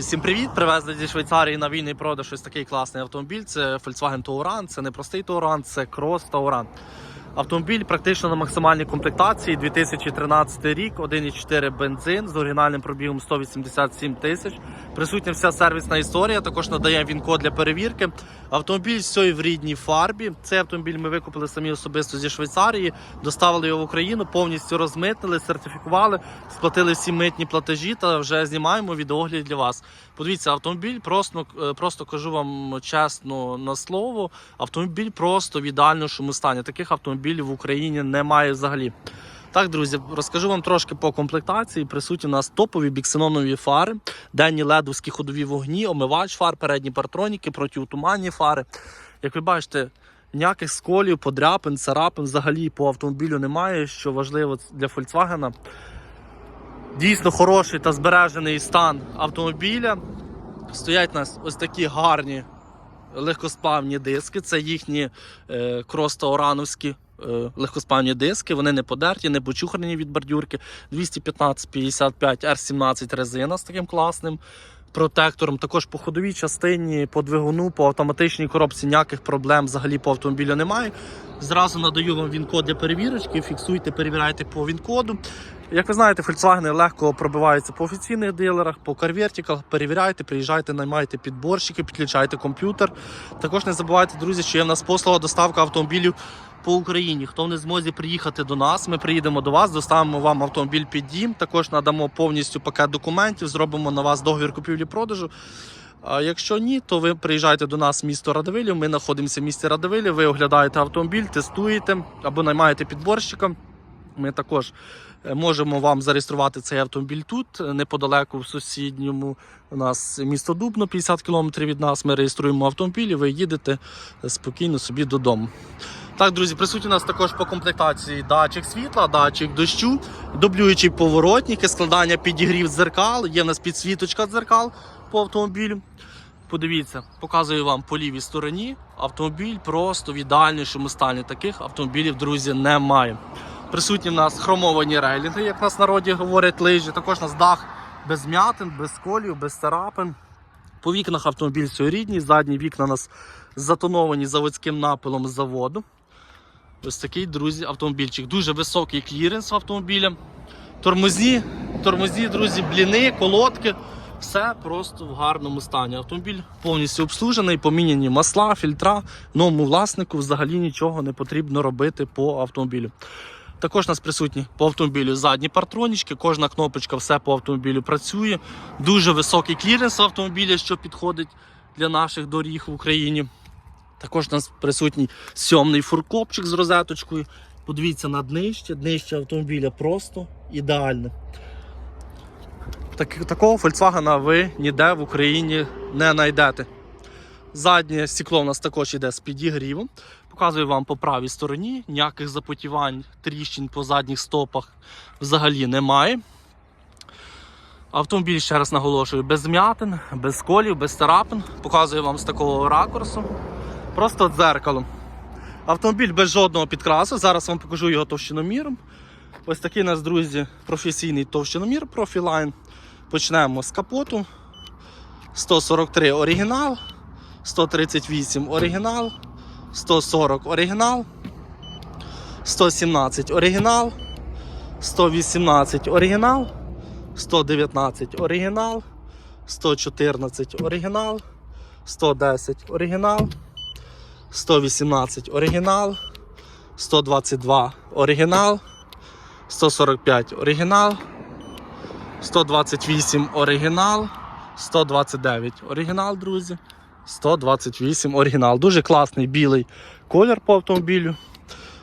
Всім привіт! Привезли зі Швейцарії на вільний продаж ось такий класний автомобіль. Це Volkswagen Touran, це не простий Touran, це Cross Touran. Автомобіль практично на максимальній комплектації 2013 рік, 1,4 бензин з оригінальним пробігом 187 тисяч. Присутня вся сервісна історія. Також надаємо він-код для перевірки. Автомобіль все в рідній фарбі. Цей автомобіль ми викупили самі особисто зі Швейцарії, доставили його в Україну, повністю розмитнили, сертифікували, сплатили всі митні платежі та вже знімаємо відеогляд для вас. Подивіться, автомобіль просто, е, просто кажу вам чесно на слово. Автомобіль просто в ідеальному стані. Таких автомобілів в Україні немає взагалі. Так, друзі, розкажу вам трошки по комплектації. Присутні у нас топові біксенонові фари, денні ледовські ходові вогні, омивач фар, передні партроніки, протиутуманні фари. Як ви бачите, ніяких сколів, подряпин, царапин взагалі по автомобілю немає, що важливо для Volkswagen. Дійсно хороший та збережений стан автомобіля. Стоять у нас ось такі гарні легкоспавні диски. Це їхні е, крос-таурановські е, легкоспавні диски. Вони не подерті, не почухані від бордюрки. 215-55 R17 резина з таким класним протектором. Також по ходовій частині, по двигуну, по автоматичній коробці ніяких проблем взагалі по автомобілю немає. Зразу надаю вам він-код для перевірочки. Фіксуйте, перевіряйте по він-коду. Як ви знаєте, Volkswagen легко пробиваються по офіційних дилерах, по карвертиках. Перевіряйте, приїжджайте, наймайте підборщики, підключайте комп'ютер. Також не забувайте, друзі, що є в нас послуга доставка автомобілів по Україні. Хто не змозі приїхати до нас, ми приїдемо до вас, доставимо вам автомобіль під дім. Також надамо повністю пакет документів, зробимо на вас договір купівлі-продажу. А якщо ні, то ви приїжджаєте до нас в місто Радивилів. Ми знаходимося в місті Радивилів. Ви оглядаєте автомобіль, тестуєте або наймаєте підборщика. Ми також е, можемо вам зареєструвати цей автомобіль тут, неподалеку в сусідньому. У нас місто Дубно, 50 км від нас. Ми реєструємо автомобіль і ви їдете спокійно собі додому. Так, друзі, присутні у нас також по комплектації датчик світла, датчик дощу, дублюючі поворотники, складання підігрів дзеркал, є в нас підсвіточка дзеркал по автомобілю. Подивіться, показую вам по лівій стороні. Автомобіль просто в ідеальнішому стані. Таких автомобілів, друзі, немає. Присутні в нас хромовані рейлінги, як в нас в народі говорять лижі. Також у нас дах без м'ятин, без колів, без царапин. По вікнах автомобіль все рідний, задні вікна у нас затоновані заводським напилом з заводу. Ось такий, друзі, автомобільчик. Дуже високий кліренс автомобіля. Тормозні, тормозні, друзі, бліни, колодки. Все просто в гарному стані. Автомобіль повністю обслужений, поміняні масла, фільтра. Новому власнику взагалі нічого не потрібно робити по автомобілю. Також у нас присутні по автомобілю задні партронічки, кожна кнопочка, все по автомобілю працює. Дуже високий кліренс автомобіля, що підходить для наших доріг в Україні. Також у нас присутній сьомний фуркопчик з розеточкою. Подивіться на днище. Днище автомобіля просто ідеальне. Так, такого Volkswagen ви ніде в Україні не знайдете. Заднє стекло у нас також йде з підігрівом. Показую вам по правій стороні. Ніяких запотівань, тріщин по задніх стопах взагалі немає. Автомобіль, ще раз наголошую, без м'ятин, без колів, без царапин. Показую вам з такого ракурсу. Просто дзеркало. Автомобіль без жодного підкрасу. Зараз вам покажу його товщиноміром. Ось такий у нас, друзі, професійний товщиномір Profiline. Почнемо з капоту. 143 оригінал, 138 оригінал, 140 оригінал, 117 оригінал, 118 оригінал, 119 оригінал, 114 оригінал, 110 оригінал, 118 оригінал, 122 оригінал, 145 оригінал, 128 оригінал, 129 оригінал, друзі. 128 оригінал. Дуже класний білий колір по автомобілю.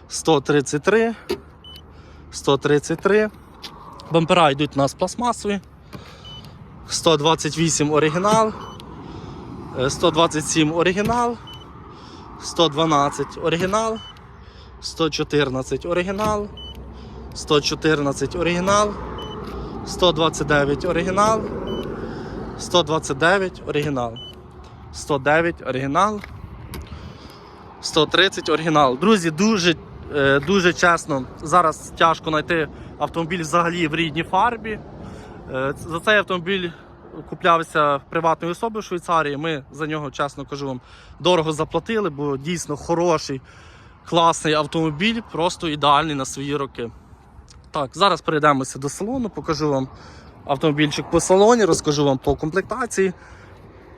133. 133. Бампера йдуть у нас пластмасові. 128 оригінал. е, 127 оригінал. 112 оригінал. 114 оригінал. 114 оригінал. 129 оригінал. 129 оригінал. 109 оригінал. 130 оригінал. Друзі, дуже, е, дуже чесно, зараз тяжко знайти автомобіль взагалі в рідній фарбі. Е, За цей автомобіль куплявся приватною особою в Швейцарії. Ми за нього, чесно кажу вам, дорого заплатили, бо дійсно хороший, класний автомобіль, просто ідеальний на свої роки. Так, зараз перейдемося до салону, покажу вам автомобільчик по салоні, розкажу вам по комплектації.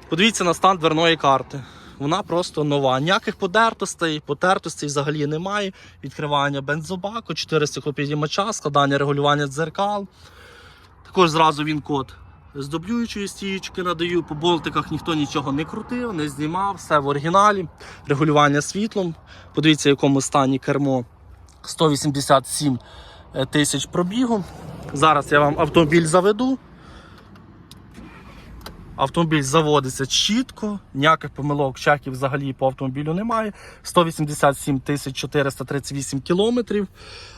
Подивіться на стан дверної карти. Вона просто нова. Ніяких подертостей, потертостей взагалі немає. Відкривання бензобаку, 4 стеклопідіймача, складання регулювання дзеркал. Також зразу він код з дублюючої стіючки надаю. По болтиках ніхто нічого не крутив, не знімав, все в оригіналі. Регулювання світлом. Подивіться, в якому стані кермо 187 тисяч пробігу. Зараз я вам автомобіль заведу. Автомобіль заводиться чітко, ніяких помилок, чеків взагалі по автомобілю немає. 187 438 кілометрів.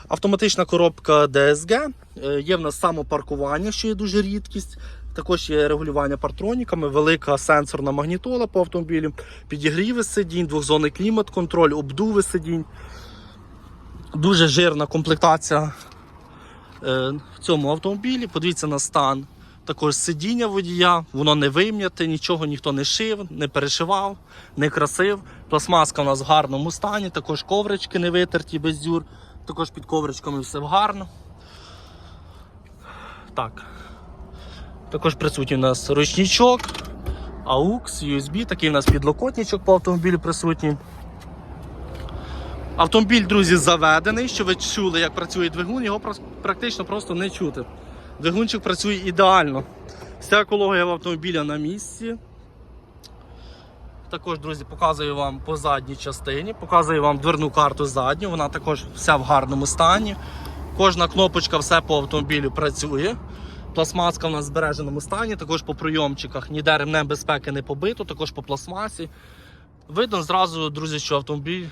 Автоматична коробка DSG. Е, Є в нас самопаркування, що є дуже рідкість. Також є регулювання партроніками, велика сенсорна магнітола по автомобілю, підігріви сидінь, двохзонний клімат, контроль, обдуви сидінь. Дуже жирна комплектація е, в цьому автомобілі. Подивіться на стан також сидіння водія, воно не вим'яте, нічого ніхто не шив, не перешивав, не красив. Пластмаска у нас в гарному стані, також коврички не витерті без дюр, також під ковричками все гарно. Так. Також присутній у нас ручничок, AUX, USB, такий у нас підлокотничок по автомобілю присутній. Автомобіль, друзі, заведений, що ви чули, як працює двигун, його практично просто не чути. Двигунчик працює ідеально. Вся екологія в автомобіля на місці. Також, друзі, показую вам по задній частині, показую вам дверну карту задню, вона також вся в гарному стані. Кожна кнопочка, все по автомобілю працює. Пластмаска в нас в збереженому стані, також по прийомчиках ніде ремнем безпеки не побито, також по пластмасі. Видно зразу, друзі, що автомобіль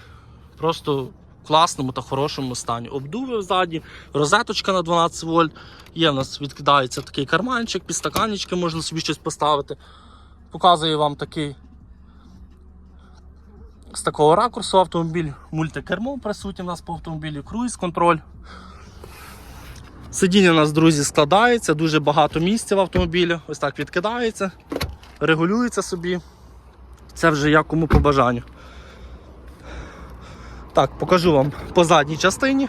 просто в класному та хорошому стані. Обдуви ззаді, розеточка на 12 вольт. Є в нас відкидається такий карманчик, підстаканнички можна собі щось поставити. Показую вам такий з такого ракурсу автомобіль, мультикермо присутнє в нас по автомобілі, круїз-контроль. Сидіння у нас, друзі, складається, дуже багато місця в автомобілі. Ось так відкидається, регулюється собі. Це вже як кому по бажанню. Так, покажу вам по задній частині.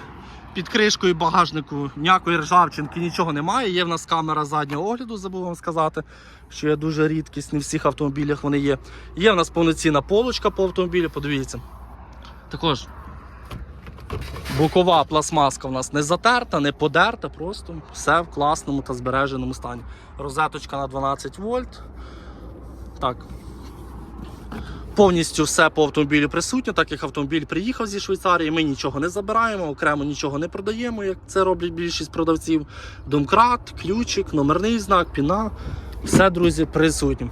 Під кришкою багажнику ніякої ржавчинки, нічого немає. Є в нас камера заднього огляду, забув вам сказати, що є дуже рідкість, не в всіх автомобілях вони є. Є в нас повноцінна полочка по автомобілю, подивіться. Також бокова пластмаска в нас не затерта, не подерта, просто все в класному та збереженому стані. Розеточка на 12 вольт. Так, Повністю все по автомобілю присутнє, так як автомобіль приїхав зі Швейцарії, ми нічого не забираємо, окремо нічого не продаємо, як це роблять більшість продавців. Домкрат, ключик, номерний знак, піна. Все, друзі, присутні.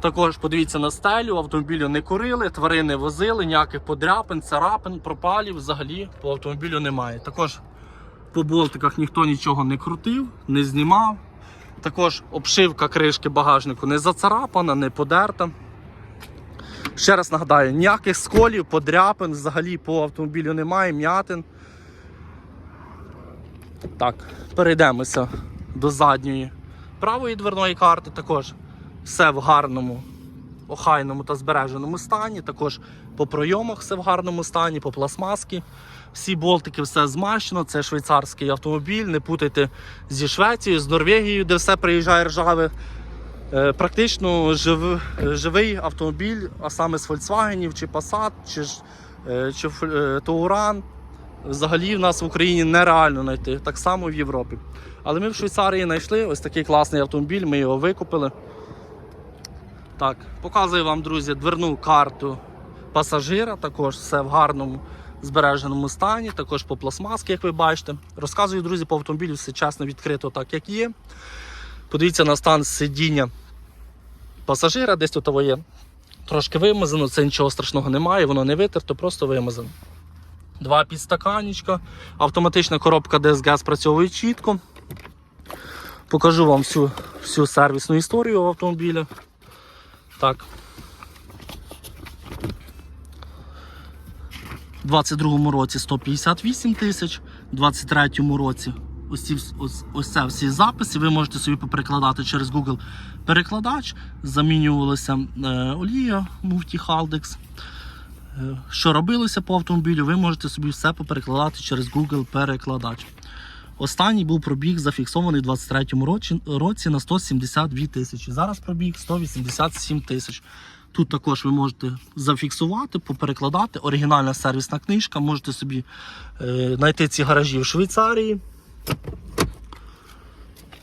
Також подивіться на стелю, автомобілю не курили, тварини возили, ніяких подряпин, царапин, пропалів взагалі по автомобілю немає. Також по болтиках ніхто нічого не крутив, не знімав. Також обшивка кришки багажнику не зацарапана, не подерта. Ще раз нагадаю, ніяких сколів, подряпин взагалі по автомобілю немає, м'ятин. Так, перейдемося до задньої правої дверної карти. Також все в гарному, охайному та збереженому стані. Також по пройомах все в гарному стані, по пластмаски. Всі болтики, все змащено. Це швейцарський автомобіль. Не путайте зі Швецією, з Норвегією, де все приїжджає ржаве. Е, Практично жив, живий автомобіль, а саме з Volkswagen, чи Passat, чи, е, чи е, Touran. Взагалі в нас в Україні нереально знайти, так само в Європі. Але ми в Швейцарії знайшли ось такий класний автомобіль, ми його викупили. Так, показую вам, друзі, дверну карту пасажира, також все в гарному збереженому стані, також по пластмаски, як ви бачите. Розказую, друзі, по автомобілю все чесно відкрито так, як є. Подивіться на стан сидіння пасажира, десь тут є трошки вимазано, це нічого страшного немає, воно не витерто, просто вимазано. Два підстаканічка, автоматична коробка DSG спрацьовує чітко. Покажу вам всю, всю сервісну історію автомобіля. Так. У 22-му році 158 тисяч, у 23-му році ось, ось, ось це всі записи. Ви можете собі перекладати через Google перекладач. Замінювалася е, олія Haldex. Е, Що робилося по автомобілю, ви можете собі все поперекладати через Google перекладач. Останній був пробіг зафіксований у 23-му році, році на 172 тисячі. Зараз пробіг 187 тисяч. Тут також ви можете зафіксувати, поперекладати. Оригінальна сервісна книжка. Можете собі е, знайти ці гаражі в Швейцарії.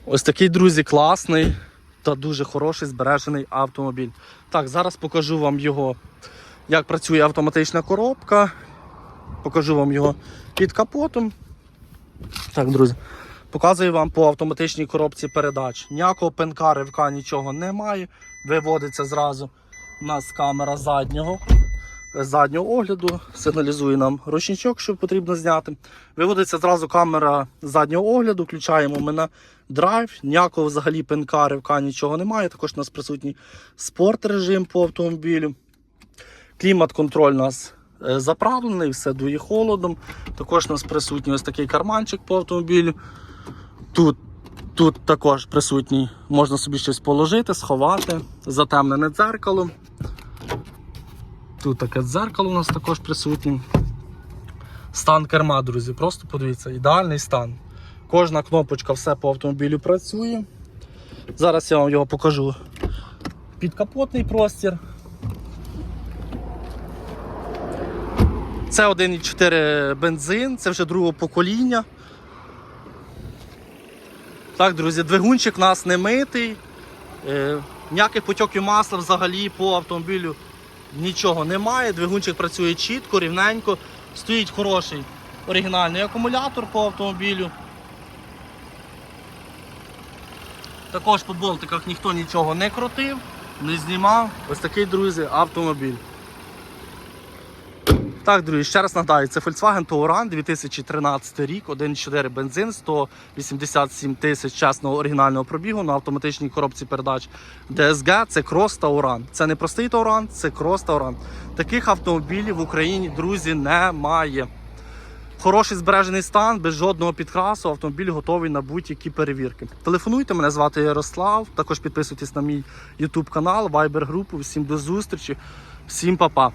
Ось такий, друзі, класний та дуже хороший збережений автомобіль. Так, зараз покажу вам його, як працює автоматична коробка. Покажу вам його під капотом. Так, друзі, показую вам по автоматичній коробці передач. Ніякого пенка, ривка, нічого немає. Виводиться зразу. У нас камера заднього, заднього огляду, сигналізує нам ручничок, що потрібно зняти. Виводиться зразу камера заднього огляду, включаємо ми на драйв. Ніякого взагалі пенка, ривка, нічого немає. Також у нас присутній спорт режим по автомобілю. Клімат-контроль у нас заправлений, все дує холодом. Також у нас присутній ось такий карманчик по автомобілю. Тут, тут також присутній, можна собі щось положити, сховати, затемнене дзеркало. Тут таке дзеркало у нас також присутнє. Стан керма, друзі, просто подивіться, ідеальний стан. Кожна кнопочка, все по автомобілю працює. Зараз я вам його покажу. Підкапотний простір. Це 1,4 бензин, це вже другого покоління. Так, друзі, двигунчик у нас не митий. Е, ніяких потьоків масла взагалі по автомобілю нічого немає. Двигунчик працює чітко, рівненько. Стоїть хороший оригінальний акумулятор по автомобілю. Також по болтиках ніхто нічого не крутив, не знімав. Ось такий, друзі, автомобіль. Так, друзі, ще раз нагадаю, це Volkswagen Touran 2013 рік, 1.4 бензин, 187 тисяч чесного оригінального пробігу на автоматичній коробці передач DSG. Це крос Touran. Це не простий Touran, це крос Touran. Таких автомобілів в Україні, друзі, немає. Хороший збережений стан, без жодного підкрасу, автомобіль готовий на будь-які перевірки. Телефонуйте, мене звати Ярослав. Також підписуйтесь на мій YouTube канал, Viber групу. Всім до зустрічі, всім па-па.